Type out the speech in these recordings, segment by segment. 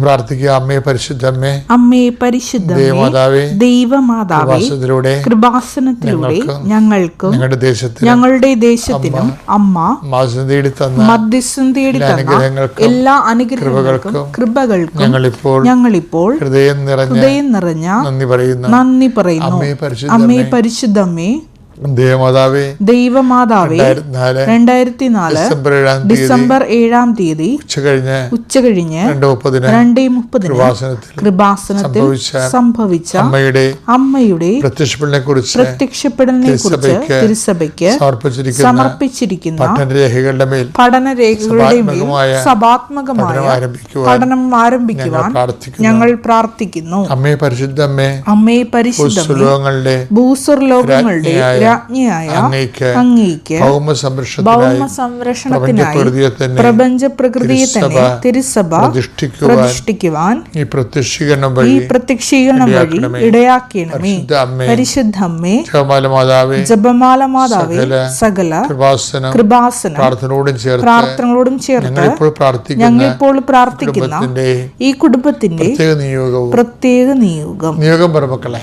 പ്രാർത്ഥിക്കുക. അമ്മേ പരിശുദ്ധമ്മേ അമ്മേ പരിശുദ്ധ ദേവമാതാവേ ദൈവമാതാവേ വാസത്തിലൂടെ കൃപാസനത്തിലൂടെ ഞങ്ങൾക്കും ഞങ്ങളുടെ ദേശത്തിന് ഞങ്ങളുടെ ദേശത്തിനും അമ്മ മാസം തേടി തന്ന മധ്യസ്ഥം തേടി തന്ന അനുഗ്രഹങ്ങൾക്കും എല്ലാ അനുഗ്രഹങ്ങൾക്കും കൃപകൾക്കും ഞങ്ങളിപ്പോൾ ഞങ്ങളിപ്പോൾ ഹൃദയം നിറഞ്ഞ ഹൃദയം നിറഞ്ഞ നന്ദി പറയുന്നു. നന്ദി പറയുന്നു. അമ്മേ പരിശുദ്ധമ്മേ ദേവമാതാവേ ദൈവമാതാവേ രണ്ടായിരത്തി നാല് ഡിസംബർ ഏഴാം തീയതി ഡിസംബർ ഏഴാം ഉച്ച കഴിഞ്ഞ് ഉച്ച കഴിഞ്ഞ് രണ്ട് മുപ്പതിന് രണ്ടേ മുപ്പതിന് കൃപാസനത്തിൽ സംഭവിച്ച അമ്മയുടെ അമ്മയുടെ പ്രത്യക്ഷപ്പെടലിനെ കുറിച്ച് പ്രത്യക്ഷപ്പെടലിനെ കുറിച്ച് തിരുസഭയ്ക്ക് സമർപ്പിച്ചിരിക്കുന്ന പഠനരേഖകളുടെ മേൽ പഠനരേഖകളുടെ മേൽ സഭാത്മകമായ പഠനം ആരംഭിക്കുവാൻ ഞങ്ങൾ പ്രാർത്ഥിക്കുന്നു. അമ്മേ പരിശുദ്ധമ്മേ അമ്മേ പരിശുദ്ധ ഭൂസ്വർ ഭൂസ്വർലോകങ്ങളുടെ രാജ്ഞിയായ അങ്ങേക്ക് ഭൗമ സംരക്ഷണത്തിനായി പ്രപഞ്ച പ്രകൃതിയെ തന്നെ തിരുസഭ പ്രതിഷ്ഠിക്കുവാൻ ഈ പ്രത്യക്ഷീകരണം വഴി പ്രത്യക്ഷീകരണം വഴി ഇടയാക്കണമേ. പരിശുദ്ധമ്മേ ജപമാല മാതാവേ ജപമാല മാതാവേ സകല കൃപാസന കൃപാസന ചേർത്ത് പ്രാർത്ഥനകളോടും ചേർത്ത് ഞങ്ങളിപ്പോൾ പ്രാർത്ഥിക്കുന്ന പ്രാർത്ഥിക്കുന്ന ഈ കുടുംബത്തിന്റെ പ്രത്യേക നിയോഗവും പ്രത്യേക നിയോഗം. നിയോഗം പറമക്കളെ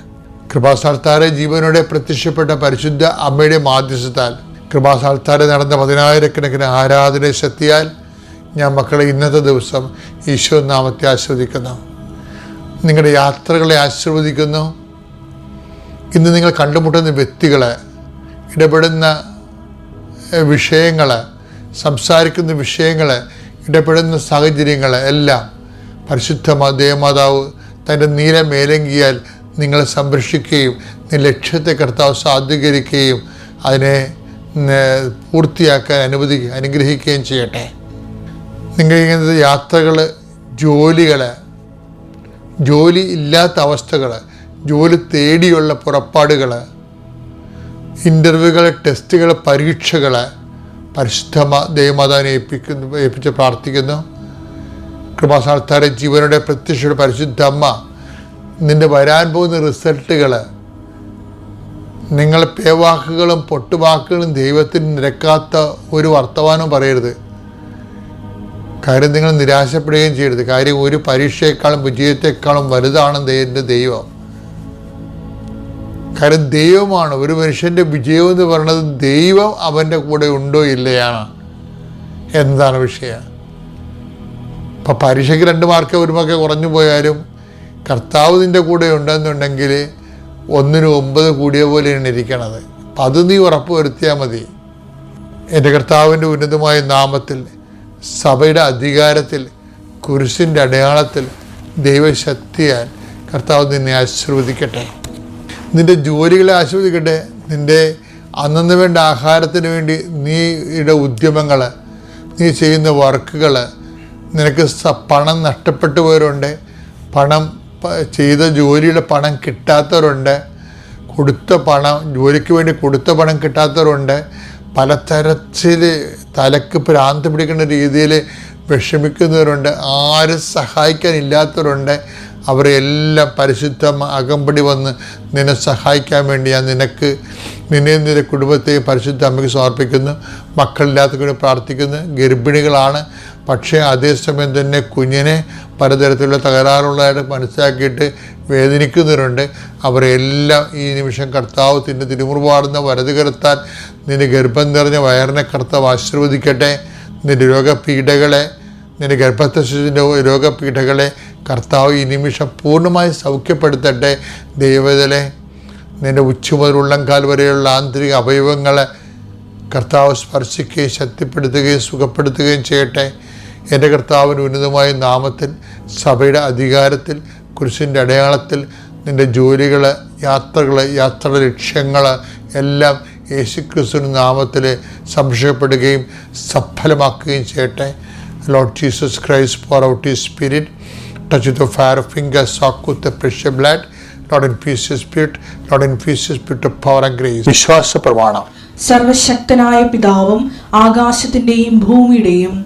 കൃപാസ്ഥാനത്താരെ ജീവനോടെ പ്രത്യക്ഷപ്പെട്ട പരിശുദ്ധ അമ്മയുടെ മാധ്യസ്ഥത്താൽ കൃപാസാൽത്താരെ നടന്ന പതിനായിരക്കണക്കിന് ആരാധന ശക്തിയാൽ ഞാൻ മക്കളെ ഇന്നത്തെ ദിവസം ഈശോ നാമത്തെ ആസ്വദിക്കുന്നു നിങ്ങളുടെ യാത്രകളെ ആശീർവദിക്കുന്നു ഇന്ന് നിങ്ങൾ കണ്ടുമുട്ടുന്ന വ്യക്തികളെ ഇടപെടുന്ന വിഷയങ്ങളെ സംസാരിക്കുന്ന വിഷയങ്ങളെ ഇടപെടുന്ന സാഹചര്യങ്ങളെ എല്ലാം പരിശുദ്ധ ദേവമാതാവ് തന്റെ നീല മേലങ്കിയാൽ നിങ്ങളെ സംരക്ഷിക്കുകയും നീ ലക്ഷ്യത്തെ കർത്താവ് സാധൂകരിക്കുകയും അതിനെ പൂർത്തിയാക്കാൻ അനുവദി അനുഗ്രഹിക്കുകയും ചെയ്യട്ടെ. നിങ്ങൾ ഇങ്ങനത്തെ യാത്രകൾ ജോലികൾ ജോലി ഇല്ലാത്ത അവസ്ഥകൾ ജോലി തേടിയുള്ള പുറപ്പാടുകൾ ഇന്റർവ്യൂകൾ ടെസ്റ്റുകൾ പരീക്ഷകൾ പരിശുദ്ധ ദൈവമാതാവിനെ ഏൽപ്പിക്കുന്നു ഏൽപ്പിച്ച് പ്രാർത്ഥിക്കുന്നു. കൃപാസ്ഥാനത്താരെ ജീവനുടെ പ്രത്യക്ഷയുടെ പരിശുദ്ധ അമ്മ നിന്റെ വരാൻ പോകുന്ന റിസൾട്ടുകൾ നിങ്ങൾ പേവാക്കുകളും പൊട്ടുവാക്കുകളും ദൈവത്തിന് നിരക്കാത്ത ഒരു വർത്തമാനവും പറയരുത്. കാര്യം നിങ്ങൾ നിരാശപ്പെടുകയും ചെയ്യരുത്. കാര്യം ഒരു പരീക്ഷയെക്കാളും വിജയത്തെക്കാളും വലുതാണ് എന്റെ ദൈവം. കാര്യം ദൈവമാണ്. ഒരു മനുഷ്യന്റെ വിജയം എന്ന് പറയുന്നത് ദൈവം അവന്റെ കൂടെ ഉണ്ടോ ഇല്ലയാണ് എന്താണ് വിഷയം? ഇപ്പം പരീക്ഷയ്ക്ക് രണ്ട് മാർക്ക് ഒരു മാർക്ക് കുറഞ്ഞു പോയാലും കർത്താവ് നിന്റെ കൂടെ ഉണ്ടെന്നുണ്ടെങ്കിൽ ഒന്നിന് ഒമ്പത് കൂടിയ പോലെയാണ് ഇരിക്കണത്. അപ്പം അത് നീ ഉറപ്പ് വരുത്തിയാൽ മതി. എന്റെ കർത്താവിന്റെ ഉന്നതമായ നാമത്തിൽ സഭയുടെ അധികാരത്തിൽ കുരിശിന്റെ അടയാളത്തിൽ ദൈവശക്തിയാൽ കർത്താവ് നിന്നെ ആശീർവദിക്കട്ടെ. നിന്റെ ജോലികളെ ആശീർവദിക്കട്ടെ. നിന്റെ അന്നു വേണ്ട ആഹാരത്തിന് വേണ്ടി നീയുടെ ഉദ്യമങ്ങൾ നീ ചെയ്യുന്ന വർക്കുകൾ നിനക്ക് പണം നഷ്ടപ്പെട്ടു പോയവരുണ്ട്. പണം ചെയ്ത ജോലിയുടെ പണം കിട്ടാത്തവരുണ്ട്. കൊടുത്ത പണം ജോലിക്ക് വേണ്ടി കൊടുത്ത പണം കിട്ടാത്തവരുണ്ട്. പലതരത്തിൽ തലക്ക് ഭ്രാന്ത് പിടിക്കുന്ന രീതിയിൽ വിഷമിക്കുന്നവരുണ്ട്. ആരും സഹായിക്കാനില്ലാത്തവരുണ്ട്. അവരെല്ലാം പരിശുദ്ധ അകമ്പടി വന്ന് നിന്നെ സഹായിക്കാൻ വേണ്ടി ഞാൻ നിനക്ക് നിന്നെ നിന്റെ കുടുംബത്തെ പരിശുദ്ധ അമ്മയ്ക്ക് സമർപ്പിക്കുന്നു. മക്കളില്ലാത്തവരെ പ്രാർത്ഥിക്കുന്നു. ഗർഭിണികളാണ്. പക്ഷേ അതേസമയം തന്നെ കുഞ്ഞിനെ പലതരത്തിലുള്ള തകരാറുള്ളതായിട്ട് മനസ്സിലാക്കിയിട്ട് വേദനിക്കുന്നവരുണ്ട്. അവരെല്ലാം ഈ നിമിഷം കർത്താവ് തിന്റെ തിരുമുറുപാടുന്ന വലത് കരുത്താൻ നിന്റെ ഗർഭം നിറഞ്ഞ വയറിനെ കർത്താവ് ആശീർവദിക്കട്ടെ. നിന്റെ രോഗപീഠകളെ നിന്റെ ഗർഭസ്ഥ ശിശുവിന്റെ രോഗപീഠകളെ കർത്താവ് ഈ നിമിഷം പൂർണമായി സൗഖ്യപ്പെടുത്തട്ടെ. ദൈവതലെ നിന്റെ ഉച്ച മുതൽ ഉള്ളംകാൽ വരെയുള്ള ആന്തരിക അവയവങ്ങളെ കർത്താവ് സ്പർശിക്കുകയും ശക്തിപ്പെടുത്തുകയും സുഖപ്പെടുത്തുകയും ചെയ്യട്ടെ. എന്റെ കർത്താവിന് ഉന്നതമായ നാമത്തിൽ സഭയുടെ അധികാരത്തിൽ കുരിശിന്റെ അടയാളത്തിൽ നിന്റെ ജോലികൾ യാത്രകൾ യാത്രയുടെ ലക്ഷ്യങ്ങൾ എല്ലാം യേശുക്രിസ്തുവിന്റെ നാമത്തിൽ സംശയപ്പെടുകയും സഫലമാക്കുകയും ചെയ്യട്ടെ. Lord Jesus Christ pour out ഈ spirit touch the fire finger സോക്കുത്ത് fingers, pressure blood Lord infuse spirit Lord infuse in Spirit. Spirit of power and grace വിശ്വാസ പ്രമാണം സർവശക്തനായ പിതാവും ആകാശത്തിന്റെയും ഭൂമിയുടെയും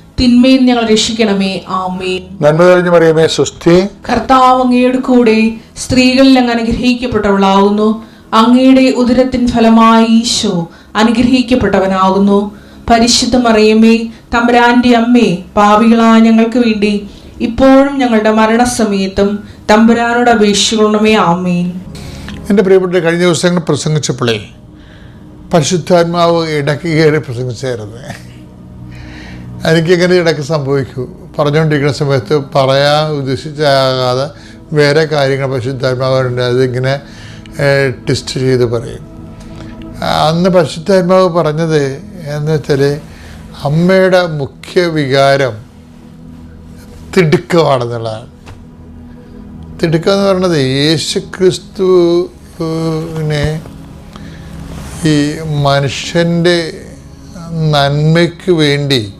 തിന്മയിൽ ഞങ്ങൾ രക്ഷിക്കണമേ. ആമേൻ. നന്മ തെളിഞ്ഞു പറയുമേ സുസ്ഥി കർത്താവ് അങ്ങയുടെ കൂടെ സ്ത്രീകളിൽ അങ്ങ് അനുഗ്രഹിക്കപ്പെട്ടവളാകുന്നു. അങ്ങയുടെ ഉദരത്തിൻ ഫലമായി ഈശോ അനുഗ്രഹിക്കപ്പെട്ടവനാകുന്നു. പരിശുദ്ധ മറിയമ്മേ തമ്പുരാന്റെ അമ്മേ പാവികളായ ഞങ്ങൾക്ക് വേണ്ടി ഇപ്പോഴും ഞങ്ങളുടെ മരണസമയത്തും തമ്പുരാനോട് അപേക്ഷിക്കണമേ. ആമേൻ. എന്റെ പ്രിയപ്പെട്ട കഴിഞ്ഞ ദിവസങ്ങൾ പ്രസംഗിച്ചപ്പോഴേ പരിശുദ്ധാത്മാവ് ഇടയ്ക്ക് കയറി പ്രസംഗിച്ചായിരുന്നു എനിക്കിങ്ങനെ ഇടയ്ക്ക് സംഭവിക്കൂ. പറഞ്ഞുകൊണ്ടിരിക്കുന്ന സമയത്ത് പറയാൻ ഉദ്ദേശിച്ചാകാതെ വേറെ കാര്യങ്ങൾ പരിശുദ്ധാത്മാവുണ്ട് അതിങ്ങനെ ടെസ്റ്റ് ചെയ്ത് പറയും. അന്ന് പരിശുദ്ധാത്മാവ് പറഞ്ഞത് എന്ന് വെച്ചാൽ അമ്മയുടെ മുഖ്യ വികാരം തിടുക്കമാണെന്നുള്ളതാണ്. തിടുക്കം എന്ന് പറയുന്നത് യേശു ക്രിസ്തുവിനെ ഈ മനുഷ്യന്റെ നന്മയ്ക്ക് വേണ്ടി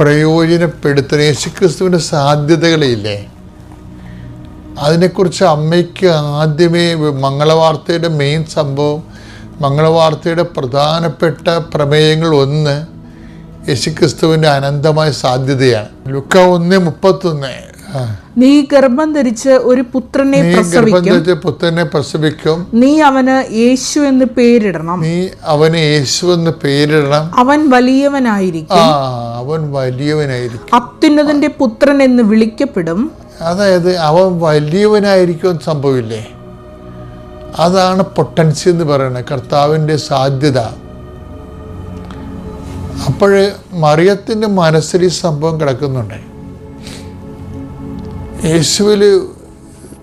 പ്രയോജനപ്പെടുത്തുന്ന യേശുക്രിസ്തുവിന്റെ സാധ്യതകളില്ലേ? അതിനെക്കുറിച്ച് അമ്മയ്ക്ക് ആദ്യമേ മംഗളവാർത്തയുടെ മെയിൻ സംഭവം മംഗളവാർത്തയുടെ പ്രധാനപ്പെട്ട പ്രമേയങ്ങൾ ഒന്ന് യേശുക്രിസ്തുവിന്റെ അനന്തമായ സാധ്യതയാണ്. ലുക്ക ഒന്ന് മുപ്പത്തൊന്ന്. നീ ഗർഭം ധരിച്ച് ഒരു പുത്രനെ നീ പുത്രനെ പ്രസവിക്കും. നീ അവന് യേശു എന്ന് പേരിടണം. നീ അവന് യേശു എന്ന് പേരിടണം. അവൻ വലിയവനായിരിക്കും. അവൻ വലിയവനായിരിക്കും. അത്യുന്നതന്റെ പുത്രൻ എന്ന് വിളിക്കപ്പെടും. അതായത് അവൻ വലിയവനായിരിക്കും സംഭവില്ലേ? അതാണ് പൊട്ടൻസി എന്ന് പറയുന്നത് കർത്താവിന്റെ സാധ്യത. അപ്പോൾ മറിയത്തിന്റെ മനസ്സിൽ ഈ സംഭവം കിടക്കുന്നുണ്ട്. യേശുവിൽ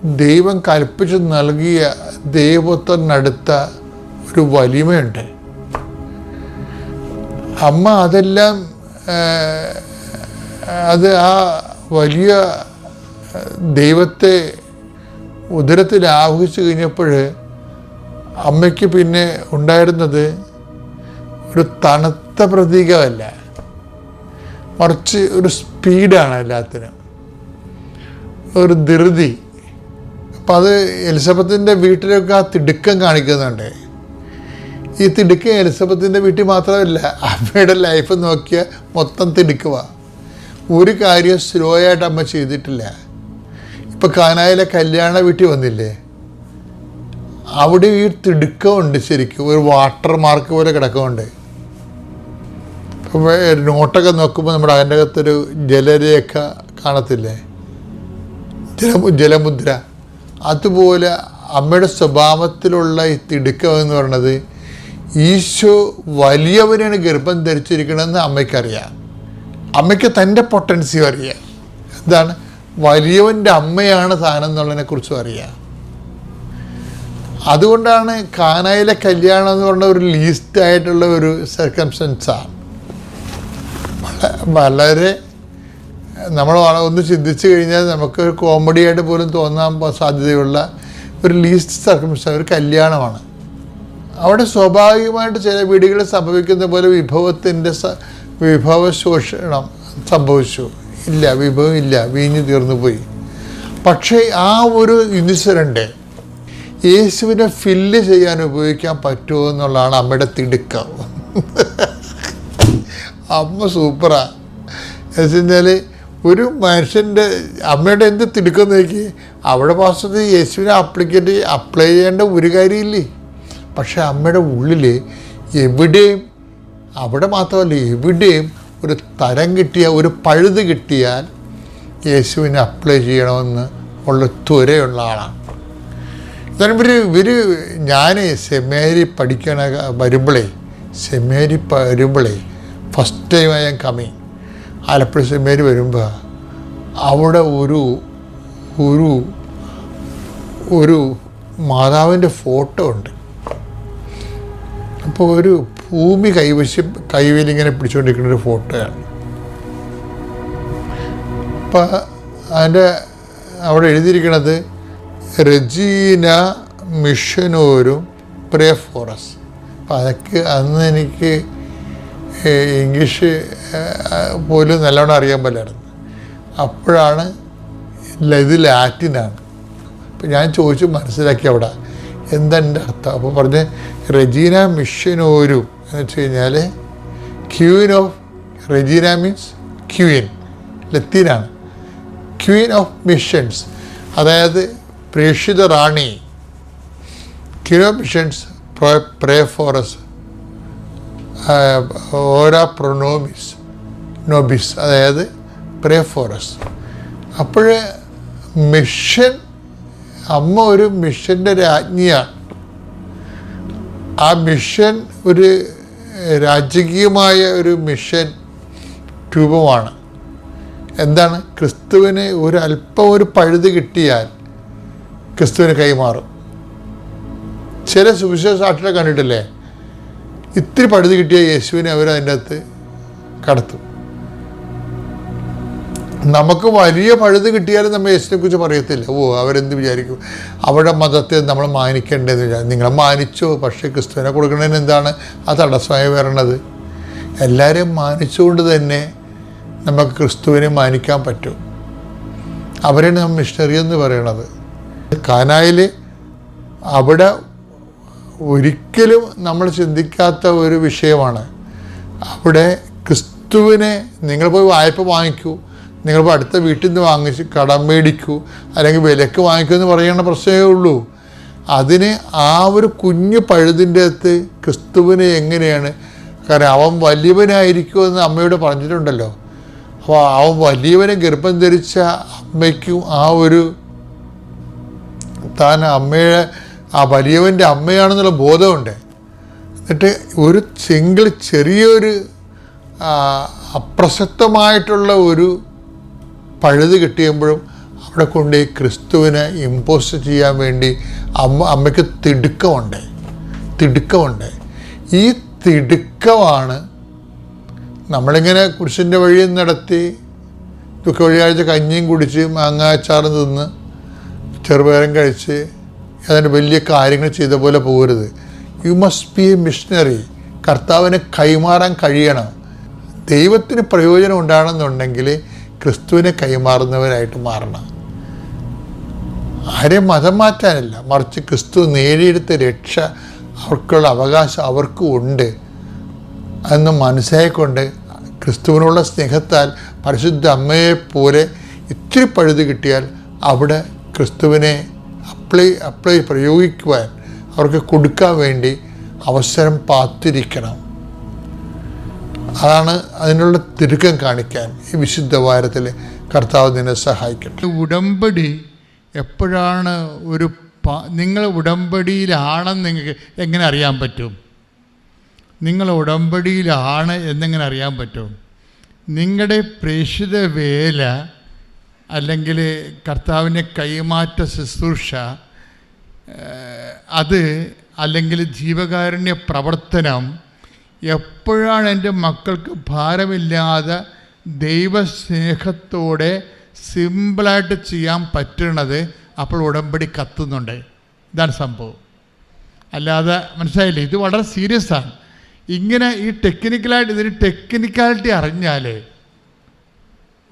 ദൈവം കൽപ്പിച്ച് നൽകിയ ദൈവത്തിനടുത്ത ഒരു വലിമയുണ്ട്. അമ്മ അതെല്ലാം അത് ആ വലിയ ദൈവത്തെ ഉദരത്തിൽ ആഹ്വിച്ചു കഴിഞ്ഞപ്പോൾ അമ്മയ്ക്ക് പിന്നെ ഉണ്ടായിരുന്നത് ഒരു തണുത്ത പ്രതീകമല്ല. മറിച്ച് ഒരു സ്പീഡാണ് എല്ലാത്തിനും. ഒരു ധൃതി. അപ്പം അത് എലിസബത്തിന്റെ വീട്ടിലൊക്കെ ആ തിടുക്കം കാണിക്കുന്നുണ്ട്. ഈ തിടുക്കം എലിസബത്തിന്റെ വീട്ടിൽ മാത്രമല്ല അമ്മയുടെ ലൈഫ് നോക്കിയാൽ മൊത്തം തിടുക്കുക ഒരു കാര്യം സ്ലോ ആയിട്ട് അമ്മ ചെയ്തിട്ടില്ല. ഇപ്പം കാനായിലെ കല്യാണ വീട്ടിൽ വന്നില്ലേ? അവിടെ ഈ തിടുക്കമുണ്ട് ശരിക്കും. ഒരു വാട്ടർ മാർക്ക് പോലെ കിടക്കുന്നുണ്ട്. നോട്ടൊക്കെ നോക്കുമ്പോൾ നമ്മുടെ അതിന്റെ അകത്തൊരു ജലരേഖ കാണത്തില്ലേ? ജല ജലമുദ്ര. അതുപോലെ അമ്മയുടെ സ്വഭാവത്തിലുള്ള തിടുക്കം എന്ന് പറയുന്നത് ഈശോ വലിയവനാണ് ഗർഭം ധരിച്ചിരിക്കണമെന്ന് അമ്മയ്ക്കറിയാം. അമ്മയ്ക്ക് തന്റെ പൊട്ടൻസിയും അറിയാം. എന്താണ്? വലിയവന്റെ അമ്മയാണ് താൻ എന്നുള്ളതിനെക്കുറിച്ചും അറിയാം. അതുകൊണ്ടാണ് കാനായിലെ കല്യാണം എന്ന് പറഞ്ഞ ഒരു ലീസ്റ്റ് ആയിട്ടുള്ള ഒരു സർക്കംസ്റ്റൻസാണ് വളരെ നമ്മൾ ഒന്ന് ചിന്തിച്ചു കഴിഞ്ഞാൽ നമുക്ക് കോമഡി ആയിട്ട് പോലും തോന്നാൻ സാധ്യതയുള്ള ഒരു ലീസ്റ്റ് സർക്കംസ്റ്റൻസ് ഒരു കല്യാണമാണ്. അവിടെ സ്വാഭാവികമായിട്ട് ചില വീടുകളിൽ സംഭവിക്കുന്ന പോലെ വിഭവത്തിന്റെ വിഭവ ശോഷണം സംഭവിച്ചു. ഇല്ല വിഭവം ഇല്ല വീഞ്ഞു തീർന്നു പോയി. പക്ഷേ ആ ഒരു ഇൻസിഡന്റ് യേശുവിനെ ഫില്ല് ചെയ്യാൻ ഉപയോഗിക്കാൻ പറ്റുമോ എന്നുള്ളതാണ് അമ്മയുടെ തിടുക്കം. അമ്മ സൂപ്പറാണ് എന്ന് വെച്ചാൽ ഒരു മനുഷ്യന്റെ അമ്മയുടെ എന്ത് തിടുക്കം നോക്കി. അവിടെ വാസ്തവത്തിൽ യേശുവിനെ അപ്ലിക്കേറ്റ് അപ്ലൈ ചെയ്യേണ്ട ഒരു കാര്യമില്ലേ? പക്ഷേ അമ്മയുടെ ഉള്ളിൽ എവിടെയും അവിടെ മാത്രമല്ല എവിടെയും ഒരു തരം കിട്ടിയ ഒരു പഴുത് കിട്ടിയാൽ യേശുവിനെ അപ്ലൈ ചെയ്യണമെന്ന് ഉള്ള ത്വരയുള്ള ആളാണ്. ഇതാണ് ഇവർ ഇവർ ഞാൻ സെമേരി പഠിക്കണ വരുമ്പോഴേ സെമേരി വരുമ്പോഴേ ഫസ്റ്റ് ടൈം ഞാൻ കമ്മി ആലപ്പുഴ സിനിമയിൽ വരുമ്പോൾ അവിടെ ഒരു ഒരു ഒരു മാതാവിന്റെ ഫോട്ടോ ഉണ്ട്. അപ്പോൾ ഒരു ഭൂമി കൈവശം കൈവിലിങ്ങനെ പിടിച്ചുകൊണ്ടിരിക്കുന്ന ഒരു ഫോട്ടോയാണ്. അപ്പം അതിന്റെ അവിടെ എഴുതിയിരിക്കുന്നത് റജീന മിഷനോരും പ്രേ ഫോറസ് അപ്പം അതൊക്കെ അന്ന് എനിക്ക് ഇംഗ്ലീഷ് പോലും നല്ലോണം അറിയാൻ പറ്റായിരുന്നു അപ്പോഴാണ് ഇത് ലാറ്റിനാണ്. അപ്പം ഞാൻ ചോദിച്ചു മനസ്സിലാക്കി അവിടെ. എന്താ അർത്ഥം? അപ്പോൾ പറഞ്ഞ് റെജീന മിഷനോരും എന്ന് വെച്ച് കഴിഞ്ഞാൽ queen of Regina means queen ലത്തീനാണ്. ക്യൂൻ ഓഫ് മിഷൻസ് അതായത് പ്രേക്ഷിത റാണി. Queen of missions pray for us ഓരോ പ്രൊനോമിസ് നോബിസ് അതായത് പ്രേ ഫോറസ് അപ്പോൾ മിഷൻ അമ്മ ഒരു മിഷന്റെ രാജ്ഞിയാണ്. ആ മിഷൻ ഒരു രാജകീയമായ ഒരു മിഷൻ രൂപമാണ്. എന്താണ്? ക്രിസ്തുവിന് ഒരല്പം ഒരു പഴുത് കിട്ടിയാൽ ക്രിസ്തുവിന് കൈമാറും. ചില സുവിശേഷ സാക്ഷികളെ കണ്ടിട്ടില്ലേ? ഇത്തിരി പഴുത് കിട്ടിയ യേശുവിനെ അവർ അതിന്റെ അകത്ത് കടത്തും. നമുക്ക് വലിയ പഴുത് കിട്ടിയാലും നമ്മൾ യേശുവിനെ കുറിച്ച് പറയത്തില്ല. ഓ അവരെന്ത് വിചാരിക്കും? അവരുടെ മതത്തെ നമ്മൾ മാനിക്കേണ്ടതെന്ന് വിചാരിക്കും നിങ്ങളെ മാനിച്ചോ പക്ഷേ ക്രിസ്തുവിനെ കൊടുക്കുന്നതിന് എന്താണ് ആ തടസ്സമായി വരണത്? എല്ലാവരെയും മാനിച്ചുകൊണ്ട് തന്നെ നമുക്ക് ക്രിസ്തുവിനെ മാനിക്കാൻ പറ്റും. അവരാണ് നമ്മൾ മിഷണറി എന്ന് പറയണത്. കാനായിൽ അവിടെ ഒരിക്കലും നമ്മൾ ചിന്തിക്കാത്ത ഒരു വിഷയമാണ്. അവിടെ ക്രിസ്തുവിനെ നിങ്ങൾ പോയി വായ്പ വാങ്ങിക്കൂ നിങ്ങൾ പോയി അടുത്ത വീട്ടിൽ നിന്ന് വാങ്ങിച്ച് കടം മേടിക്കൂ അല്ലെങ്കിൽ വിലക്ക് വാങ്ങിക്കൂ എന്ന് പറയുന്ന പ്രശ്നമേ ഉള്ളൂ. അതിന് ആ ഒരു കുഞ്ഞു പഴുതിന്റെ അകത്ത് ക്രിസ്തുവിനെ എങ്ങനെയാണ്? കാരണം അവൻ വലിയവനായിരിക്കും എന്ന് അമ്മയോട് പറഞ്ഞിട്ടുണ്ടല്ലോ. അപ്പോൾ അവൻ വലിയവനെ ഗർഭം ധരിച്ച അമ്മയ്ക്കും ആ ഒരു താൻ അമ്മയുടെ ആ വലിയവന്റെ അമ്മയാണെന്നുള്ള ബോധമുണ്ട്. എന്നിട്ട് ഒരു സിംഗിൾ ചെറിയൊരു അപ്രസക്തമായിട്ടുള്ള ഒരു പഴുത് കിട്ടിയപ്പോഴും അവിടെ കൊണ്ട് ക്രിസ്തുവിനെ ഇമ്പോസ് ചെയ്യാൻ വേണ്ടി അമ്മ അമ്മയ്ക്ക് തിടുക്കമുണ്ട്. തിടുക്കമുണ്ട്. ഈ തിടുക്കമാണ് നമ്മളിങ്ങനെ കുരിശിന്റെ വഴി നടത്തി ദുഃഖ വെള്ളിയാഴ്ച കഞ്ഞിയും കുടിച്ച് മാങ്ങാച്ചാറും തിന്ന് ചെറുപയറും കഴിച്ച് അതിന് വലിയ കാര്യങ്ങൾ ചെയ്ത പോലെ പോകരുത്. You must be a missionary കർത്താവിന് കൈമാറാൻ കഴിയണം. ദൈവത്തിന് പ്രയോജനം ഉണ്ടാകണമെന്നുണ്ടെങ്കിൽ ക്രിസ്തുവിനെ കൈമാറുന്നവരായിട്ട് മാറണം. ആരെയും മതം മാറ്റാനല്ല മറിച്ച് ക്രിസ്തു നേടിയെടുത്ത രക്ഷ അവർക്കുള്ള അവകാശം അവർക്കും ഉണ്ട്. എന്ന് മനസ്സിലായിക്കൊണ്ട് ക്രിസ്തുവിനുള്ള സ്നേഹത്താൽ പരിശുദ്ധ അമ്മയെ പോലെ ഇത്തിരി പഴുത് കിട്ടിയാൽ അവിടെ ക്രിസ്തുവിനെ അപ്ലൈ അപ്ലൈ പ്രയോഗിക്കുവാൻ അവർക്ക് കൊടുക്കാൻ വേണ്ടി അവസരം പാത്തിരിക്കണം. അതാണ് അതിനുള്ള തിരുക്കം കാണിക്കാൻ ഈ വിശുദ്ധ വാരത്തിൽ കർത്താവ് നിന്നെ സഹായിക്കട്ടെ. ഉടമ്പടി എപ്പോഴാണ് ഒരു നിങ്ങൾ ഉടമ്പടിയിലാണെന്ന് നിങ്ങൾക്ക് എങ്ങനെ അറിയാൻ പറ്റും? നിങ്ങൾ ഉടമ്പടിയിലാണ് എന്നെങ്ങനെ അറിയാൻ പറ്റും? നിങ്ങളുടെ പ്രേക്ഷിത വേല അല്ലെങ്കിൽ കർത്താവിനെ കൈമാറ്റ ശുശ്രൂഷ അത് അല്ലെങ്കിൽ ജീവകാരുണ്യ പ്രവർത്തനം എപ്പോഴാണ് എന്റെ മക്കൾക്ക് ഭാരമില്ലാതെ ദൈവസ്നേഹത്തോടെ സിമ്പിളായിട്ട് ചെയ്യാൻ പറ്റണത് അപ്പോൾ ഉടമ്പടി കത്തുന്നുണ്ട്. ഇതാണ് സംഭവം. അല്ലാതെ മനസ്സിലായില്ലേ? ഇത് വളരെ സീരിയസ് ആണ്. ഇങ്ങനെ ഈ ടെക്നിക്കലായിട്ട് ഇതിന് ടെക്നിക്കാലിറ്റി അറിഞ്ഞാൽ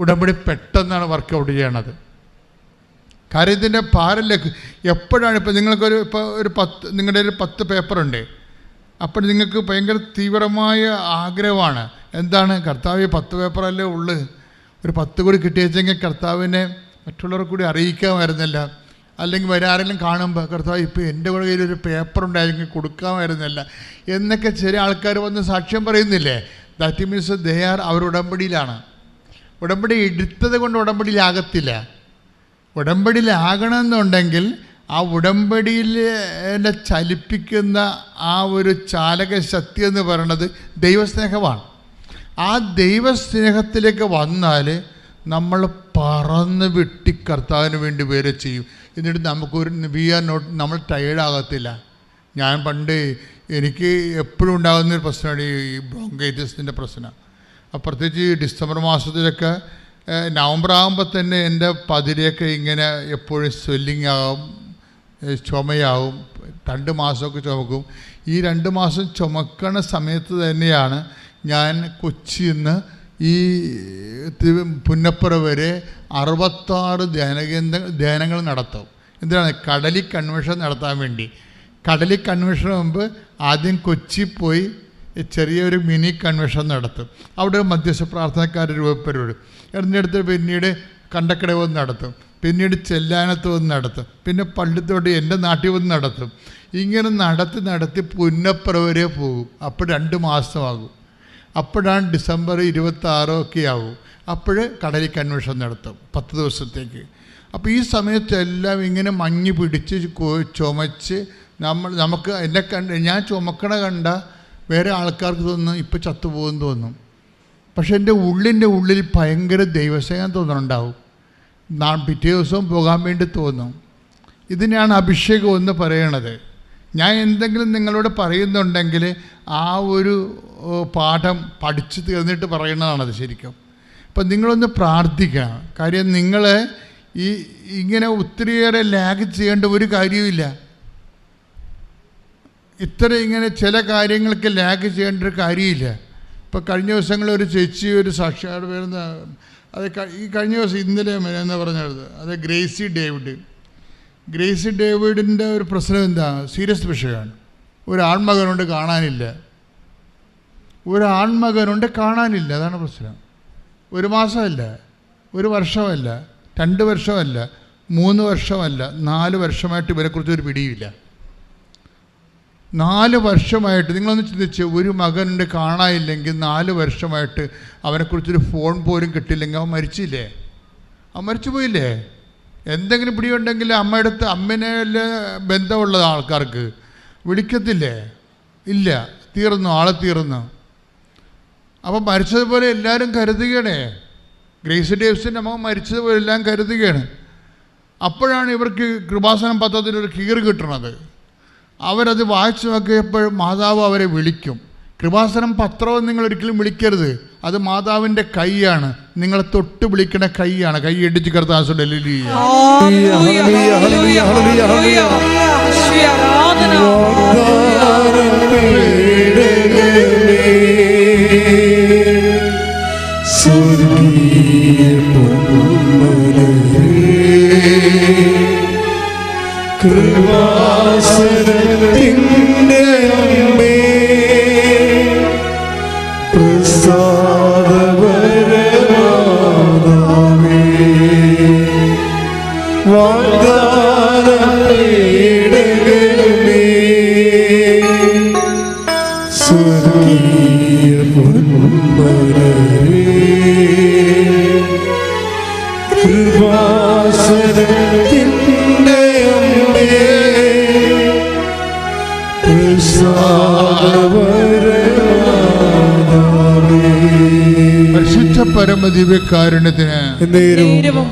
ഉടമ്പടി പെട്ടെന്നാണ് വർക്കൗട്ട് ചെയ്യണത്. കാര്യം ഇതിന്റെ പാരലേക്ക് എപ്പോഴാണ് ഇപ്പോൾ നിങ്ങൾക്കൊരു ഇപ്പോൾ ഒരു പത്ത് നിങ്ങളുടെ ഒരു പത്ത് പേപ്പറുണ്ട് അപ്പോൾ നിങ്ങൾക്ക് ഭയങ്കര തീവ്രമായ ആഗ്രഹമാണ്. എന്താണ്? കർത്താവ് പത്ത് പേപ്പറല്ലേ ഉള്ളു? ഒരു പത്ത് കൂടി കിട്ടിയെച്ചെങ്കിൽ കർത്താവിനെ മറ്റുള്ളവർ കൂടി അറിയിക്കാമായിരുന്നില്ല അല്ലെങ്കിൽ വരാരെങ്കിലും കാണുമ്പോൾ കർത്താവ് ഇപ്പോൾ എന്റെ കൂടെ കയ്യിൽ ഒരു പേപ്പർ ഉണ്ടായിരുന്നെങ്കിൽ കൊടുക്കാമായിരുന്നില്ല എന്നൊക്കെ ചെറിയ ആൾക്കാർ വന്ന് സാക്ഷ്യം പറയുന്നില്ലേ? ദാറ്റ് മീൻസ് ദേ ആർ അവർ ഉടമ്പടിയിലാണ്. ഉടമ്പടി എടുത്തത് കൊണ്ട് ഉടമ്പടിയിലാകത്തില്ല. ഉടമ്പടിയിലാകണമെന്നുണ്ടെങ്കിൽ ആ ഉടമ്പടിയിൽ എന്നെ ചലിപ്പിക്കുന്ന ആ ഒരു ചാലക ശക്തി എന്ന് പറയുന്നത് ദൈവസ്നേഹമാണ്. ആ ദൈവസ്നേഹത്തിലേക്ക് വന്നാൽ നമ്മൾ പറന്ന് വെട്ടി കർത്താവിന് വേണ്ടി വേറെ ചെയ്യും. എന്നിട്ട് നമുക്കൊരു വി ആർ നോട്ട് നമ്മൾ ടയേർഡാകത്തില്ല ഞാൻ പണ്ട് എനിക്ക് എപ്പോഴും ഉണ്ടാകുന്ന ഒരു പ്രശ്നമാണ് ഈ ബ്രോങ്കൈറ്റിസിന്റെ പ്രശ്നം. പ്രത്യേകിച്ച് ഈ ഡിസംബർ മാസത്തിലൊക്കെ നവംബർ ആകുമ്പോൾ തന്നെ എന്റെ പതിരെയൊക്കെ ഇങ്ങനെ എപ്പോഴും സ്വെല്ലിംഗ് ആകും ചുമയാവും രണ്ട് മാസമൊക്കെ ചുമക്കും. ഈ രണ്ട് മാസം ചുമക്കണ സമയത്ത് തന്നെയാണ് ഞാൻ കൊച്ചിയിൽ നിന്ന് ഈ പുന്നപ്പുറ വരെ അറുപത്താറ് ധ്യാനകേന്ദ്ര ധ്യാനങ്ങൾ നടത്തും. എന്തിനാണ്? കടലി കൺവെൻഷൻ നടത്താൻ വേണ്ടി. കടലി കൺവെൻഷന് മുമ്പ് ആദ്യം കൊച്ചി പോയി ചെറിയൊരു മിനി കൺവെൻഷൻ നടത്തും. അവിടെ മധ്യസ്ഥ പ്രാർത്ഥനക്കാർ രൂപപ്പെടും എന്നിടത്ത് പിന്നീട് കണ്ടക്കട വന്ന് നടത്തും. പിന്നീട് ചെല്ലാനത്ത് വന്ന് നടത്തും. പിന്നെ പള്ളിത്തോട്ട് എന്റെ നാട്ടിൽ വന്ന് നടത്തും. ഇങ്ങനെ നടത്തി നടത്തി പുന്നപ്പുറ വരെ പോകും. അപ്പോൾ രണ്ട് മാസമാകും. അപ്പോഴാണ് ഡിസംബർ ഇരുപത്താറോ ഒക്കെ ആവും. അപ്പോൾ കടലിൽ കൺവെൻഷൻ നടത്തും. പത്ത് ദിവസത്തേക്ക്. അപ്പോൾ ഈ സമയത്തെല്ലാം ഇങ്ങനെ മഞ്ഞ് പിടിച്ച് ചുമച്ച് നമ്മൾ നമുക്ക് എന്നെ കണ്ട് ഞാൻ ചുമക്കണ കണ്ട വേറെ ആൾക്കാർക്ക് തോന്നും ഇപ്പോൾ ചത്തുപോകുമെന്ന് തോന്നും. പക്ഷേ എന്റെ ഉള്ളിന്റെ ഉള്ളിൽ ഭയങ്കര ദൈവസ്നേഹം തോന്നുന്നുണ്ടാവും. നാ പിറ്റേ ദിവസവും പോകാൻ വേണ്ടി തോന്നും. ഇതിനാണ് അഭിഷേകം എന്ന് പറയണത്. ഞാൻ എന്തെങ്കിലും നിങ്ങളോട് പറയുന്നുണ്ടെങ്കിൽ ആ ഒരു പാഠം പഠിച്ചു തീർന്നിട്ട് പറയുന്നതാണത് ശരിക്കും. അപ്പം നിങ്ങളൊന്ന് പ്രാർത്ഥിക്കണം. കാര്യം നിങ്ങൾ ഈ ഇങ്ങനെ ഒത്തിരിയേറെ ലാഗ് ചെയ്യേണ്ട ഒരു കാര്യവുമില്ല. ഇത്ര ഇങ്ങനെ ചില കാര്യങ്ങൾക്ക് ലാഗ് ചെയ്യേണ്ട ഒരു കാര്യമില്ല. ഇപ്പോൾ കഴിഞ്ഞ ദിവസങ്ങളിൽ ഒരു ചേച്ചി ഒരു സാക്ഷാത് വരുന്ന അത് ഈ കഴിഞ്ഞ ദിവസം ഇന്നലെ എന്ന് പറഞ്ഞത് അത് ഗ്രേസി ഡേവിഡ്. ഗ്രേസി ഡേവിഡിന്റെ ഒരു പ്രശ്നം എന്താ? സീരിയസ് വിഷയമാണ്. ഒരു ആൺമകനുണ്ട് കാണാനില്ല. ഒരു ആൺമകനുണ്ട് കാണാനില്ല. അതാണ് പ്രശ്നം. ഒരു മാസമല്ല ഒരു വർഷമല്ല രണ്ട് വർഷമല്ല മൂന്ന് വർഷമല്ല നാല് വർഷമായിട്ട് ഇവരെക്കുറിച്ച് ഒരു പിടിയില്ല നാല് വർഷമായിട്ട് നിങ്ങളൊന്ന് ചിന്തിച്ച് ഒരു മകനുണ്ട് കാണാനില്ലെങ്കിൽ നാല് വർഷമായിട്ട് അവനെക്കുറിച്ചൊരു ഫോൺ പോലും കിട്ടിയില്ലെങ്കിൽ അവൻ മരിച്ചില്ലേ? അവൻ മരിച്ചു പോയില്ലേ? എന്തെങ്കിലും പിടിയുണ്ടെങ്കിൽ അടുത്ത് അമ്മനെ ബന്ധമുള്ള ആൾക്കാർക്ക് വിളിക്കത്തില്ലേ? ഇല്ല തീർന്നു ആളെ തീർന്നു. അപ്പം മരിച്ചതുപോലെ എല്ലാവരും കരുതുകയാണേ. ഗ്രേസ് ഡേവ്സിന്റെ അമ്മ മരിച്ചതുപോലെ എല്ലാം കരുതുകയാണ്. അപ്പോഴാണ് ഇവർക്ക് കൃപാസനം പത്രത്തിലൊരു കീറ് കിട്ടുന്നത് അവരത് വായിച്ചു നോക്കിയപ്പോൾ മാതാവ് അവരെ വിളിക്കും. കൃപാസനം പത്രവും നിങ്ങൾ ഒരിക്കലും വിളിക്കരുത്. അത് മാതാവിന്റെ കൈയാണ്. നിങ്ങളെ തൊട്ട് വിളിക്കണ കൈയാണ്. കൈ ഇടിച്ച് കർത്താസുണ്ട് ഹല്ലേലൂയ,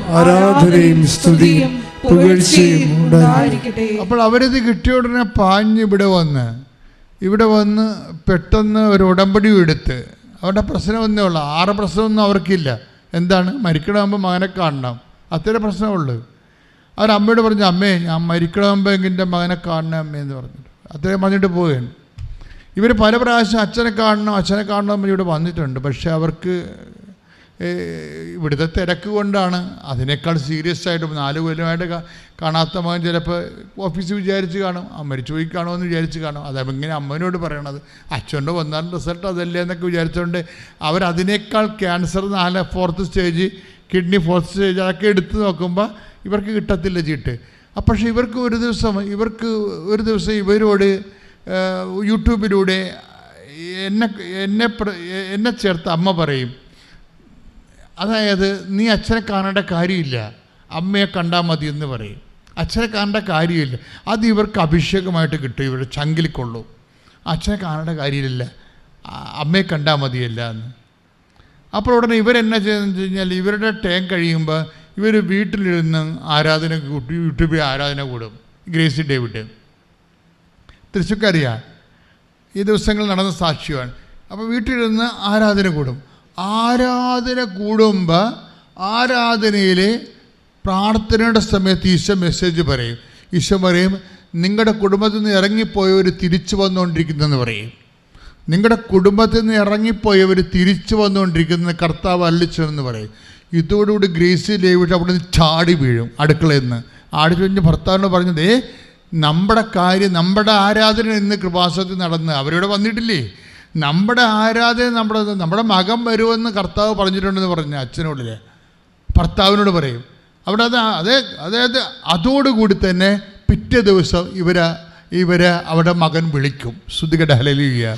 ആരാധനയും സ്തുതിയും പുകഴ്ചയും ഉണ്ടായിരിക്കട്ടെ. അപ്പോൾ അവരിത് കിട്ടിയ ഉടനെ പാഞ്ഞ് ഇവിടെ വന്ന് ഇവിടെ വന്ന് പെട്ടെന്ന് ഒരു ഉടമ്പടി എടുത്ത് അവരുടെ പ്രശ്നം ഒന്നേ ഉള്ളൂ. ആറ് പ്രശ്നമൊന്നും അവർക്കില്ല. എന്താണ്? മരിക്കണമാകുമ്പോൾ മകനെ കാണണം. അത്ര പ്രശ്നമുള്ളൂ. അവർ അമ്മയോട് പറഞ്ഞു അമ്മേ ഞാൻ മരിക്കണമാകുമ്പോൾ എന്റെ മകനെ കാണണം അമ്മേ എന്ന് പറഞ്ഞിട്ട്. അത്രയും പറഞ്ഞിട്ട് പോവുകയാണ്. ഇവർ പല പ്രാവശ്യം അച്ഛനെ കാണണം അച്ഛനെ കാണണം എന്ന് ഇവിടെ വന്നിട്ടുണ്ട്. പക്ഷേ അവർക്ക് ഇവിടുത്തെ തിരക്ക് കൊണ്ടാണ്. അതിനേക്കാൾ സീരിയസ് ആയിട്ട് നാല് കൊല്ലമായിട്ട് കാണാത്ത മകൻ ചിലപ്പോൾ ഓഫീസ് വിചാരിച്ച് കാണും. മരിച്ചു പോയി കാണുമെന്ന് വിചാരിച്ച് കാണും. അതപ്പം ഇങ്ങനെ അമ്മനോട് പറയണത് അച്ഛന്റെ വന്നാൽ റിസൾട്ട് അതല്ലേ എന്നൊക്കെ വിചാരിച്ചുകൊണ്ട് അവരതിനേക്കാൾ ക്യാൻസർ നാല് fourth stage kidney fourth stage അതൊക്കെ എടുത്ത് നോക്കുമ്പോൾ ഇവർക്ക് കിട്ടത്തില്ല ചീട്ട്. പക്ഷേ ഇവർക്ക് ഒരു ദിവസം ഇവർക്ക് ഒരു ദിവസം ഇവരോട് യൂട്യൂബിലൂടെ എന്നെ എന്നെ എന്നെ ചേർത്ത് അമ്മ പറയും അതായത് നീ അച്ഛനെ കാണേണ്ട കാര്യമില്ല. അമ്മയെ കണ്ടാൽ മതി എന്ന് പറയും. അച്ഛനെ കാണേണ്ട കാര്യമില്ല. അത് ഇവർക്ക് അഭിഷേകമായിട്ട് കിട്ടും. ഇവരുടെ ചങ്കിൽ കൊള്ളും. അച്ഛനെ കാണേണ്ട കാര്യമില്ല. അമ്മയെ കണ്ടാൽ മതിയല്ല എന്ന്. അപ്പോൾ ഉടനെ ഇവരെന്നാ ചെയ്യുന്നത് കഴിഞ്ഞാൽ ഇവരുടെ ടേം കഴിയുമ്പോൾ ഇവർ വീട്ടിലിരുന്ന് ആരാധന കൂട്ടി യൂട്യൂബിൽ ആരാധന കൂടും. Gracy David. തൃശ്ശൂക്കറിയാം ഈ ദിവസങ്ങൾ നടന്ന സാക്ഷ്യമാണ്. അപ്പോൾ വീട്ടിലിരുന്ന് ആരാധന കൂടും. ആരാധന കൂടുമ്പോൾ ആരാധനയിൽ പ്രാർത്ഥനയുടെ സമയത്ത് ഈശോ മെസ്സേജ് പറയും. ഈശോ പറയും നിങ്ങളുടെ കുടുംബത്തിൽ നിന്ന് ഇറങ്ങിപ്പോയവർ തിരിച്ചു വന്നുകൊണ്ടിരിക്കുന്നെന്ന് പറയും. നിങ്ങളുടെ കുടുംബത്തിൽ നിന്ന് ഇറങ്ങിപ്പോയവർ തിരിച്ചു വന്നുകൊണ്ടിരിക്കുന്ന കർത്താവ് അല്ലിച്ചെന്ന് പറയും. ഇതോടുകൂടി ഗ്രേസി ലേവിട്ട് അവിടെ നിന്ന് ചാടി വീഴും അടുക്കളയിൽ നിന്ന്. ആടി കഴിഞ്ഞ് ഭർത്താവിനോട് പറഞ്ഞത് നമ്മുടെ കാര്യം നമ്മുടെ ആരാധന ഇന്ന് കൃപാസത്തിൽ നടന്ന് അവരിവിടെ വന്നിട്ടില്ലേ? നമ്മുടെ ആരാധന നമ്മുടെ നമ്മുടെ മകൻ വരുമെന്ന് കർത്താവ് പറഞ്ഞിട്ടുണ്ടെന്ന് പറഞ്ഞു അച്ഛനോടില്ലേ? ഭർത്താവിനോട് പറയും. അവിടെ അത് അതേ അതായത് അതോടുകൂടി തന്നെ പിറ്റേ ദിവസം ഇവർ ഇവർ അവിടെ മകൻ വിളിക്കും. ശ്രുതികട ഹലലിയ.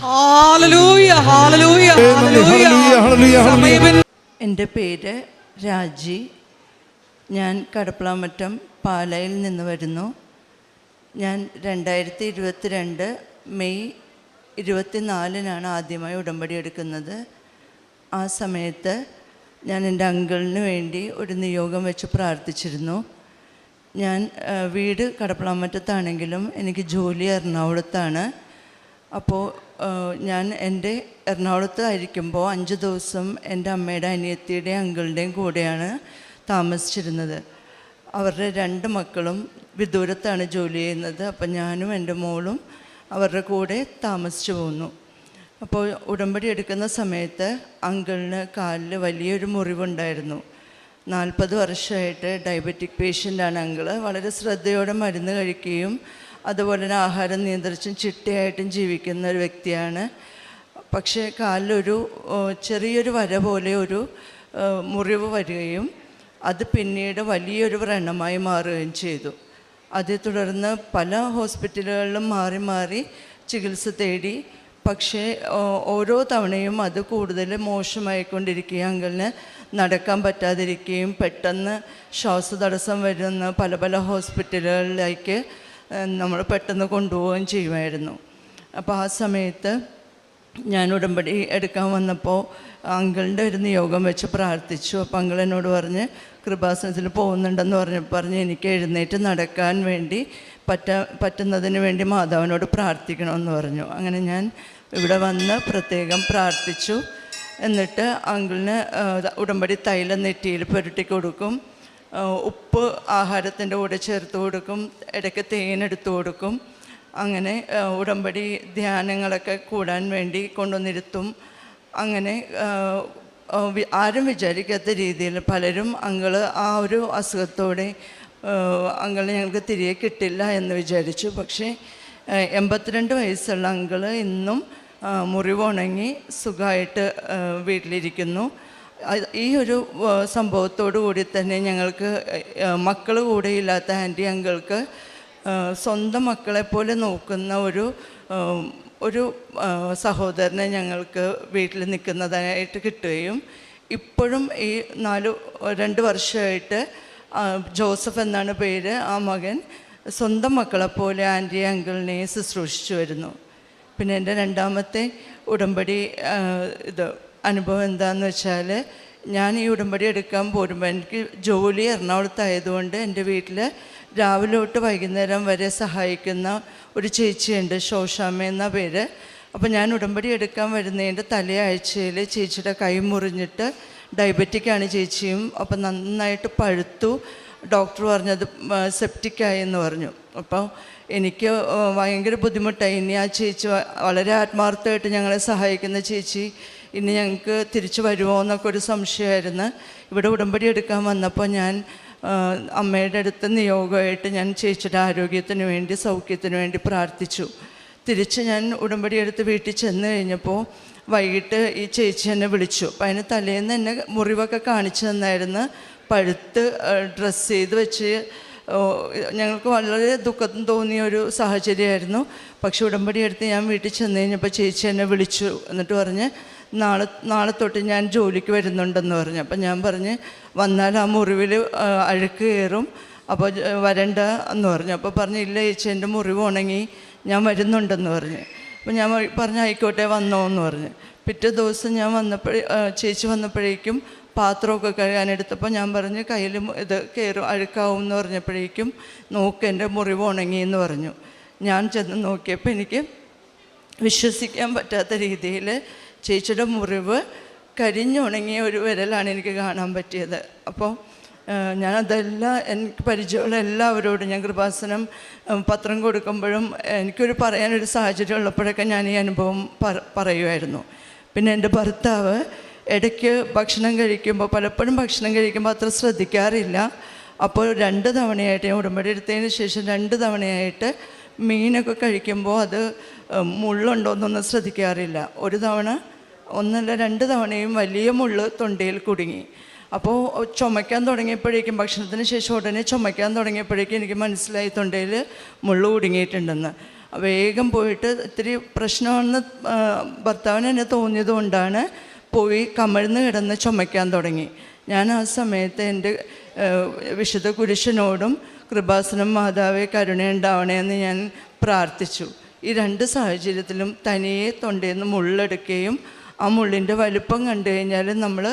എന്റെ പേര് രാജി. ഞാൻ കടപ്പളാമറ്റം പാലയിൽ നിന്ന് വരുന്നു. ഞാൻ രണ്ടായിരത്തി ഇരുപത്തിരണ്ട് മെയ് ഇരുപത്തിനാലിനാണ് ആദ്യമായി ഉടമ്പടി എടുക്കുന്നത്. ആ സമയത്ത് ഞാൻ എന്റെ അങ്കിളിന് വേണ്ടി ഒരു നിയോഗം വെച്ച് പ്രാർത്ഥിച്ചിരുന്നു. ഞാൻ വീട് കടപ്പളാമറ്റത്താണെങ്കിലും എനിക്ക് ജോലി എറണാകുളത്താണ്. അപ്പോൾ ഞാൻ എന്റെ എറണാകുളത്ത് ആയിരിക്കുമ്പോൾ അഞ്ച് ദിവസം എന്റെ അമ്മയുടെ അനിയത്തിയുടെയും അങ്കിളുടെയും കൂടെയാണ് താമസിച്ചിരുന്നത്. അവരുടെ രണ്ട് മക്കളും വിദൂരത്താണ് ജോലി ചെയ്യുന്നത്. അപ്പം ഞാനും എന്റെ മോളും അവരുടെ കൂടെ താമസിച്ചു പോന്നു. അപ്പോൾ ഉടമ്പടി എടുക്കുന്ന സമയത്ത് അങ്കിളിന് കാലിൽ വലിയൊരു മുറിവുണ്ടായിരുന്നു. നാൽപ്പത് വർഷമായിട്ട് ഡയബറ്റിക് പേഷ്യന്റാണ് അങ്കിൾ. വളരെ ശ്രദ്ധയോടെ മരുന്ന് കഴിക്കുകയും അതുപോലെ തന്നെ ആഹാരം നിയന്ത്രിച്ചും ചിട്ടയായിട്ടും ജീവിക്കുന്ന ഒരു വ്യക്തിയാണ്. പക്ഷേ കാലിലൊരു ചെറിയൊരു വര പോലെ ഒരു മുറിവ് വരികയും അത് പിന്നീട് വലിയൊരു വ്രണമായി മാറുകയും ചെയ്തു. അതേ തുടർന്ന് പല ഹോസ്പിറ്റലുകളിലും മാറി മാറി ചികിത്സ തേടി. പക്ഷേ ഓരോ തവണയും അത് കൂടുതൽ മോശമായിക്കൊണ്ടിരിക്കുകയും അങ്കിളിന് നടക്കാൻ പറ്റാതിരിക്കുകയും പെട്ടെന്ന് ശ്വാസതടസ്സം വരുന്ന പല പല ഹോസ്പിറ്റലുകളിലേക്ക് നമ്മൾ പെട്ടെന്ന് കൊണ്ടുപോവുകയും ചെയ്യുമായിരുന്നു. അപ്പോൾ ആ സമയത്ത് ഞാൻ ഉടമ്പടി എടുക്കാൻ വന്നപ്പോൾ അങ്കിളിന്റെ ഒരു യോഗം വെച്ച് പ്രാർത്ഥിച്ചു. അപ്പോൾ അങ്കിൾ എന്നോട് പറഞ്ഞ് കൃപാസനത്തിൽ പോകുന്നുണ്ടെന്ന് പറഞ്ഞ് പറഞ്ഞ് എനിക്ക് എഴുന്നേറ്റ് നടക്കാൻ വേണ്ടി പറ്റ പറ്റുന്നതിന് വേണ്ടി മാതാവിനോട് പ്രാർത്ഥിക്കണമെന്ന് പറഞ്ഞു. അങ്ങനെ ഞാൻ ഇവിടെ വന്ന് പ്രത്യേകം പ്രാർത്ഥിച്ചു. എന്നിട്ട് അങ്കിളിന് ഉടമ്പടി തൈലം നെറ്റിയിൽ പുരട്ടി കൊടുക്കും. ഉപ്പ് ആഹാരത്തിന്റെ കൂടെ ചേർത്ത് കൊടുക്കും. ഇടയ്ക്ക് തേനെടുത്ത് കൊടുക്കും. അങ്ങനെ ഉടമ്പടി ധ്യാനങ്ങളൊക്കെ കൂടാൻ വേണ്ടി കൊണ്ടുവന്നിരുത്തും. അങ്ങനെ ആരും വിചാരിക്കാത്ത രീതിയിൽ പലരും അങ്ങൾ ആ ഒരു അസുഖത്തോടെ അങ്ങൾ ഞങ്ങൾക്ക് തിരികെ കിട്ടില്ല എന്ന് വിചാരിച്ചു. പക്ഷേ എൺപത്തിരണ്ട് വയസ്സുള്ള അങ്കിൾ ഇന്നും മുറിവുണങ്ങി സുഖമായിട്ട് വീട്ടിലിരിക്കുന്നു. ഈ ഒരു സംഭവത്തോടു കൂടി തന്നെ ഞങ്ങൾക്ക് മക്കൾ കൂടെ ഇല്ലാത്ത ആന്റി അങ്കിൾക്ക് സ്വന്തം മക്കളെപ്പോലെ നോക്കുന്ന ഒരു ഒരു സഹോദരനെ ഞങ്ങൾക്ക് വീട്ടിൽ നിൽക്കുന്നതായിട്ട് കിട്ടുകയും ഇപ്പോഴും ഈ നാല് രണ്ട് വർഷമായിട്ട് ജോസഫ് എന്നാണ് പേര് ആ മകൻ സ്വന്തം മക്കളെപ്പോലെ ആന്റി അങ്കിളിനെ ശുശ്രൂഷിച്ചു വരുന്നു. പിന്നെ എന്റെ രണ്ടാമത്തെ ഉടമ്പടി ഇത് അനുഭവം എന്താണെന്ന് വെച്ചാൽ ഞാൻ ഈ ഉടമ്പടി എടുക്കാൻ പോരുമ്പോൾ എനിക്ക് ജോലി എറണാകുളത്തായതുകൊണ്ട് എന്റെ വീട്ടിൽ രാവിലെ തൊട്ട് വൈകുന്നേരം വരെ സഹായിക്കുന്ന ഒരു ചേച്ചിയുണ്ട് ശോഷാമ്മ എന്ന പേര്. അപ്പോൾ ഞാൻ ഉടമ്പടി എടുക്കാൻ വരുന്നതിന്റെ തലയാഴ്ചയിൽ ചേച്ചിയുടെ കൈ മുറിഞ്ഞിട്ട് ഡയബറ്റിക്കാണ് ചേച്ചിയും അപ്പം നന്നായിട്ട് പഴുത്തു. ഡോക്ടർ പറഞ്ഞത് സെപ്റ്റിക്കായി എന്ന് പറഞ്ഞു. അപ്പോൾ എനിക്ക് ഭയങ്കര ബുദ്ധിമുട്ടായി. ഇനി ആ ചേച്ചി വളരെ ആത്മാർത്ഥമായിട്ട് ഞങ്ങളെ സഹായിക്കുന്ന ചേച്ചി ഇനി ഞങ്ങൾക്ക് തിരിച്ചു വരുമോ എന്നൊക്കെ ഒരു സംശയമായിരുന്നു. ഇവിടെ ഉടമ്പടി എടുക്കാൻ വന്നപ്പോൾ ഞാൻ അമ്മയുടെ അടുത്ത് നിയോഗമായിട്ട് ഞാൻ ചേച്ചിയുടെ ആരോഗ്യത്തിന് വേണ്ടി സൗഖ്യത്തിന് വേണ്ടി പ്രാർത്ഥിച്ചു. തിരിച്ച് ഞാൻ ഉടമ്പടി എടുത്ത് വീട്ടിൽ ചെന്ന് കഴിഞ്ഞപ്പോൾ വൈകിട്ട് ഈ ചേച്ചി എന്നെ വിളിച്ചു. അപ്പം അതിന് തലേന്ന് എന്നെ മുറിവൊക്കെ കാണിച്ചു തന്നായിരുന്നു. പഴുത്ത് ഡ്രസ്സ് ചെയ്ത് വെച്ച് ഞങ്ങൾക്ക് വളരെ ദുഃഖം തോന്നിയ ഒരു സാഹചര്യമായിരുന്നു. പക്ഷെ ഉടമ്പടി എടുത്ത് ഞാൻ വീട്ടിൽ ചെന്ന് കഴിഞ്ഞപ്പോൾ ചേച്ചി എന്നെ വിളിച്ചു എന്നിട്ട് പറഞ്ഞ് നാളെ നാളെ തൊട്ട് ഞാൻ ജോലിക്ക് വരുന്നുണ്ടെന്ന് പറഞ്ഞു. അപ്പം ഞാൻ പറഞ്ഞ് വന്നാൽ ആ മുറിവിൽ അഴുക്ക് കയറും. അപ്പോൾ വരണ്ട എന്ന് പറഞ്ഞു. അപ്പോൾ പറഞ്ഞു ഇല്ല ചേച്ചി എന്റെ മുറിവ് ഉണങ്ങി ഞാൻ വരുന്നുണ്ടെന്ന് പറഞ്ഞു. അപ്പോൾ ഞാൻ പറഞ്ഞു ആയിക്കോട്ടെ വന്നോ എന്ന് പറഞ്ഞു. പിറ്റേ ദിവസം ഞാൻ വന്നപ്പോഴേ ചേച്ചി വന്നപ്പോഴേക്കും പാത്രമൊക്കെ കഴുകാനെടുത്തപ്പോൾ ഞാൻ പറഞ്ഞു കയ്യിൽ ഇത് കയറും അഴുക്കാവും എന്ന് പറഞ്ഞപ്പോഴേക്കും നോക്ക് എന്റെ മുറിവ് ഉണങ്ങി എന്ന് പറഞ്ഞു. ഞാൻ ചെന്ന് നോക്കിയപ്പോൾ എനിക്ക് വിശ്വസിക്കാൻ പറ്റാത്ത രീതിയിൽ ചേച്ചിയുടെ മുറിവ് കരിഞ്ഞുണങ്ങിയ ഒരു വിരലാണ് എനിക്ക് കാണാൻ പറ്റിയത്. അപ്പോൾ ഞാനതെല്ലാം എനിക്ക് പരിചയമുള്ള എല്ലാവരോടും ഞാൻ കൃപാസനം പത്രം കൊടുക്കുമ്പോഴും എനിക്കൊരു പറയാനൊരു സാഹചര്യം ഉള്ളപ്പോഴൊക്കെ ഞാൻ ഈ അനുഭവം പറ പറയുമായിരുന്നു. പിന്നെ എന്റെ ഭർത്താവ് ഇടയ്ക്ക് ഭക്ഷണം കഴിക്കുമ്പോൾ പലപ്പോഴും ഭക്ഷണം കഴിക്കുമ്പോൾ അത്ര ശ്രദ്ധിക്കാറില്ല. അപ്പോൾ രണ്ട് തവണയായിട്ട് ഞാൻ ഉടമ്പടി എടുത്തതിന് ശേഷം രണ്ട് തവണയായിട്ട് മീനൊക്കെ കഴിക്കുമ്പോൾ അത് മുള്ളുണ്ടോയെന്നൊന്നും ശ്രദ്ധിക്കാറില്ല. ഒരു തവണ ഒന്നല്ല രണ്ട് തവണയും വലിയ മുള്ള് തൊണ്ടയിൽ കുടുങ്ങി. അപ്പോൾ ചുമയ്ക്കാൻ തുടങ്ങിയപ്പോഴേക്കും ഭക്ഷണത്തിന് ശേഷം ഉടനെ ചുമയ്ക്കാൻ തുടങ്ങിയപ്പോഴേക്കും എനിക്ക് മനസ്സിലായി തൊണ്ടയിൽ മുള്ളു കുടുങ്ങിയിട്ടുണ്ടെന്ന്. വേഗം പോയിട്ട് ഇത്തിരി പ്രശ്നമാണെന്ന് ഭർത്താവിന് എന്നെ തോന്നിയതുകൊണ്ടാണ് പോയി കമഴ്ന്ന് കിടന്ന് ചുമയ്ക്കാൻ തുടങ്ങി. ഞാൻ ആ സമയത്ത് എന്റെ വിശുദ്ധ കുരിശനോടും കൃപാസനം മാതാവെ കരുണയുണ്ടാവണേ എന്ന് ഞാൻ പ്രാർത്ഥിച്ചു. ഈ രണ്ട് സാഹചര്യത്തിലും തനിയെ തൊണ്ടയിൽ നിന്ന് മുള്ളെടുക്കുകയും ആ മുള്ളിന്റെ വലുപ്പം കണ്ടു കഴിഞ്ഞാൽ നമ്മൾ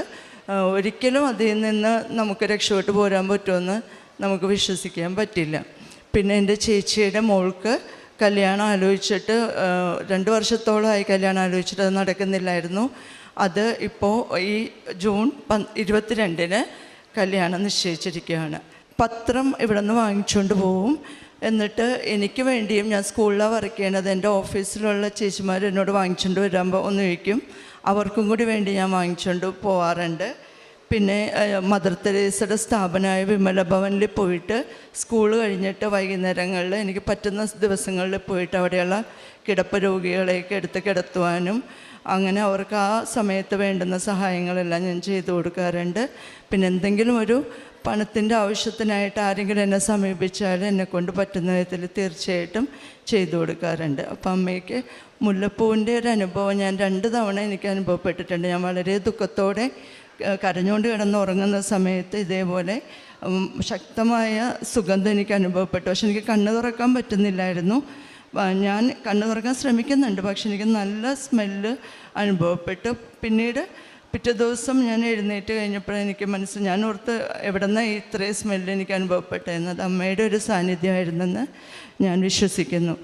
ഒരിക്കലും അതിൽ നിന്ന് നമുക്ക് രക്ഷപ്പെട്ട് പോരാൻ പറ്റുമെന്ന് നമുക്ക് വിശ്വസിക്കാൻ പറ്റില്ല. പിന്നെ എന്റെ ചേച്ചിയുടെ മോൾക്ക് കല്യാണം ആലോചിച്ചിട്ട് രണ്ട് വർഷത്തോളമായി കല്യാണം ആലോചിച്ചിട്ട് അത് നടക്കുന്നില്ലായിരുന്നു. അത് ഇപ്പോൾ ഈ ജൂൺ പ ഇരുപത്തിരണ്ടിന് കല്യാണം നിശ്ചയിച്ചിരിക്കുകയാണ്. പത്രം ഇവിടെ നിന്ന് വാങ്ങിച്ചുകൊണ്ട് പോവും. എന്നിട്ട് എനിക്ക് വേണ്ടിയും ഞാൻ സ്കൂളിലാണ് വർക്ക് ചെയ്യണത്. എന്റെ ഓഫീസിലുള്ള ചേച്ചിമാർ എന്നോട് വാങ്ങിച്ചുകൊണ്ട് വരുമ്പോൾ ഒന്ന് ചോദിക്കും. അവർക്കും കൂടി വേണ്ടി ഞാൻ വാങ്ങിച്ചുകൊണ്ട് പോവാറുണ്ട്. പിന്നെ മദർ തെരേസയുടെ സ്ഥാപനമായ വിമല ഭവനിൽ പോയിട്ട് സ്കൂൾ കഴിഞ്ഞിട്ട് വൈകുന്നേരങ്ങളിൽ എനിക്ക് പറ്റുന്ന ദിവസങ്ങളിൽ പോയിട്ട് അവിടെയുള്ള കിടപ്പ് രോഗികളെയൊക്കെ എടുത്ത് കിടത്തുവാനും അങ്ങനെ അവർക്ക് ആ സമയത്ത് വേണ്ടുന്ന സഹായങ്ങളെല്ലാം ഞാൻ ചെയ്തു കൊടുക്കാറുണ്ട്. പിന്നെ എന്തെങ്കിലും ഒരു പണത്തിന്റെ ആവശ്യത്തിനായിട്ട് ആരെങ്കിലും എന്നെ സമീപിച്ചാൽ എന്നെ കൊണ്ട് പറ്റുന്ന വിധത്തിൽ തീർച്ചയായിട്ടും ചെയ്തു കൊടുക്കാറുണ്ട്. അപ്പം അമ്മയ്ക്ക് മുല്ലപ്പൂവിന്റെ ഒരു അനുഭവം ഞാൻ രണ്ട് തവണ എനിക്ക് അനുഭവപ്പെട്ടിട്ടുണ്ട്. ഞാൻ വളരെ ദുഃഖത്തോടെ കരഞ്ഞുകൊണ്ട് കിടന്ന് ഉറങ്ങുന്ന സമയത്ത് ഇതേപോലെ ശക്തമായ സുഗന്ധം എനിക്ക് അനുഭവപ്പെട്ടു. പക്ഷെ എനിക്ക് കണ്ണു തുറക്കാൻ പറ്റുന്നില്ലായിരുന്നു. ഞാൻ കണ്ണു തുറക്കാൻ ശ്രമിക്കുന്നുണ്ട്. പക്ഷെ എനിക്ക് നല്ല സ്മെല്ല് അനുഭവപ്പെട്ടു. പിന്നീട് പിറ്റേ ദിവസം ഞാൻ എഴുന്നേറ്റ് കഴിഞ്ഞപ്പോൾ എനിക്ക് മനസ്സിൽ ഞാൻ ഓർത്ത് എവിടെ നിന്നാണ് ഇത്രയും സ്മെല്ല് എനിക്ക് അനുഭവപ്പെട്ടതെന്ന്. അത് അമ്മയുടെ ഒരു സാന്നിധ്യമായിരുന്നെന്ന് ഞാൻ വിശ്വസിക്കുന്നു.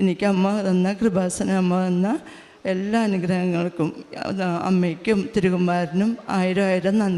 എനിക്ക് അമ്മ തന്ന കൃപാസന അമ്മ തന്ന എല്ലാ അനുഗ്രഹങ്ങൾക്കും അമ്മയ്ക്കും തിരുകുമാരനും ആയിരം ആയിരം നന്ദി.